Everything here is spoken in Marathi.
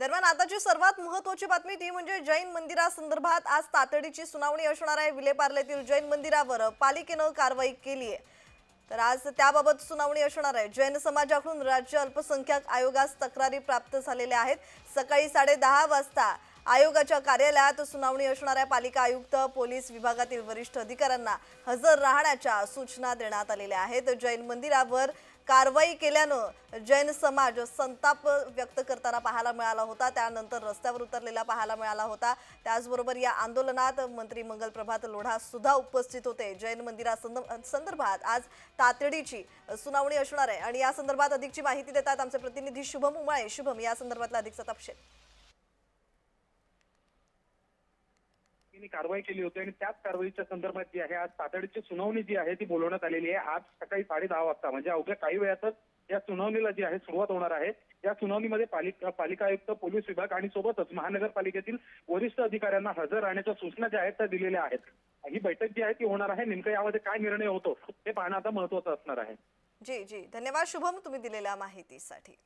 दरम्यान आताची सर्वात महत्वाची बातमी ती म्हणजे जैन मंदिरासंदर्भात आज तातडीची सुनावणी असणार आहे. विलेपार्लेतील जैन मंदिरावर पालिकेनं कारवाई केली आहे. तर आज त्याबाबत सुनावणी असणार आहे. जैन समाजाकडून राज्य अल्पसंख्याक आयोगास तक्रारी प्राप्त झालेल्या आहेत. सकाळी साडे दहा वाजता आयोगाच्या कार्यालयात सुनावणी असणाऱ्या पालिका आयुक्त पोलीस विभागातील वरिष्ठ अधिकाऱ्यांना हजर राहण्याच्या सूचना देण्यात आलेल्या आहेत. जैन मंदिरावर कारवाई केल्यानं जैन समाज संताप व्यक्त करताना पाहायला मिळाला होता. त्यानंतर रस्त्यावर उतरलेला पाहायला मिळाला होता. त्याचबरोबर या आंदोलनात मंत्री मंगल प्रभात लोढा सुद्धा उपस्थित होते. जैन मंदिरा संदर्भात आज तातडीची सुनावणी असणार आहे. आणि या संदर्भात अधिकची माहिती देतात आमचे प्रतिनिधी शुभम उमाळे. शुभम या संदर्भातला अधिकचा तपशील. तिने कारवाई केली होती आणि त्याच कारवाईच्या संदर्भात जी आहे आज तातडीची सुनावणी जी आहे ती बोलवण्यात आलेली आहे. आज सकाळी साडे दहा वाजता म्हणजे अवघ्या काही वेळातच या सुनावणीला जी आहे सुरुवात होणार आहे. या सुनावणीमध्ये पालिका पालिका आयुक्त पोलीस विभाग आणि सोबतच महानगरपालिकेतील वरिष्ठ अधिकाऱ्यांना हजर राहण्याच्या सूचना ज्या आहेत त्या दिलेल्या आहेत. ही बैठक जी आहे ती होणार आहे. नेमकं यामध्ये काय निर्णय होतो ते पाहणं आता महत्वाचं असणार आहे. जी जी. धन्यवाद. शुभम तुम्ही दिलेल्या माहितीसाठी.